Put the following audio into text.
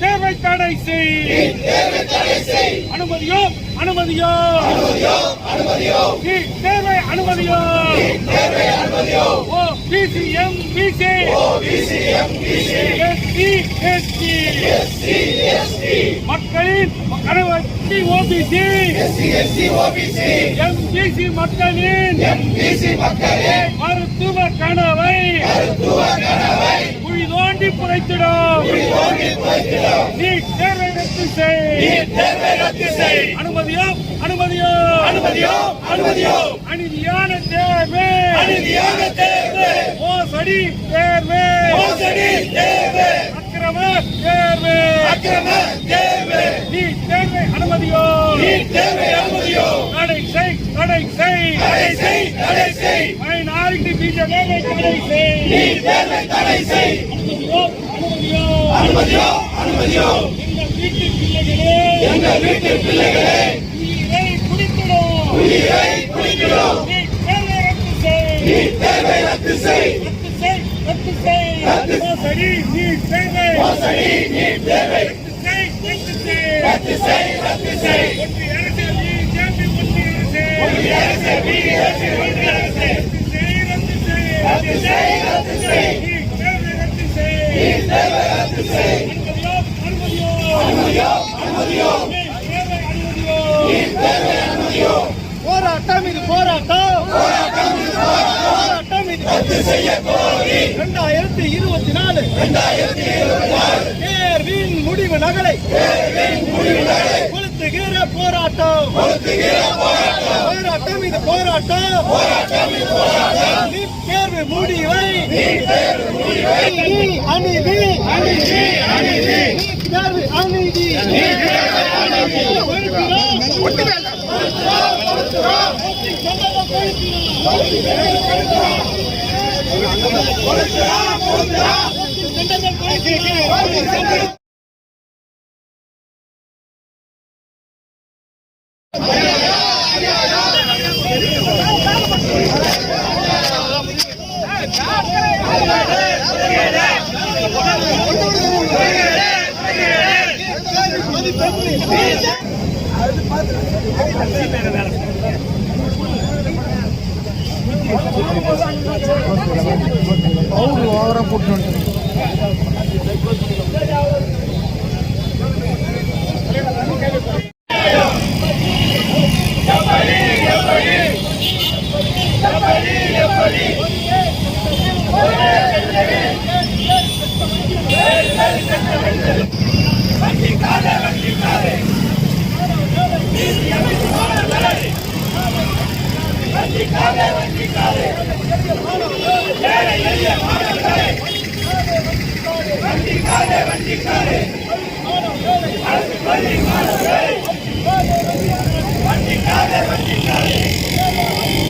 தேர்வு தடை செய் அனுமதியோ அனுமதியோ நீ தேர்வை அனுமதியோ O BC M BC SC ST மக்களின் கனவத்தி ஓபிசி எம்பிசி மக்களின் மருத்துவ கனவை. குழி தோண்டி புதைத்திடும். நீ தேர்வை ரத்து செய் அனுமதியோ அனுமதியோ அனுமதியோ அனுமதியோ அநீதியான தேர்வு. அநீதியான தேர்வு. மோசடி தேர்வு. மோசடி தேர்வு. அக்கிரம தேர்வு. அக்கிரம தேர்வு. நீ தேர்வை அனுமதியோ நீ தேர்வை அனுமதியோ தடை செய் தடை செய். தடை செய் தடை செய். மைனாரிட்டி பிஜேபி தடை செய். நீ தேர்வை தடை செய். அனுமதியோ அனுமதியோ. எங்கள் வீட்டு பிள்ளைகளே உயிரை குடிக்கிறோம். நீ தேர்வை ரத்து செய். ரத்து செய். ரத்து செய் போராட்டம் இது போராட்டம். போராட்டம் இது ரத்து செய்ய கோரி இரண்டாயிரத்தி இருபத்தி நாலு இரண்டாயிரத்தி இருபத்தி நாலு. முடிவு நகலை. கொளுத்துகிற போராட்டம். கொளுத்துகிற போராட்டம் போராட்டம் இது போராட்டம். போராட்டம் இது நீ தேர்வு முடிவை நீ தேர்வு அநீதி அநீதி அநீதி தேர்வு அநீதி நீ தேர்வு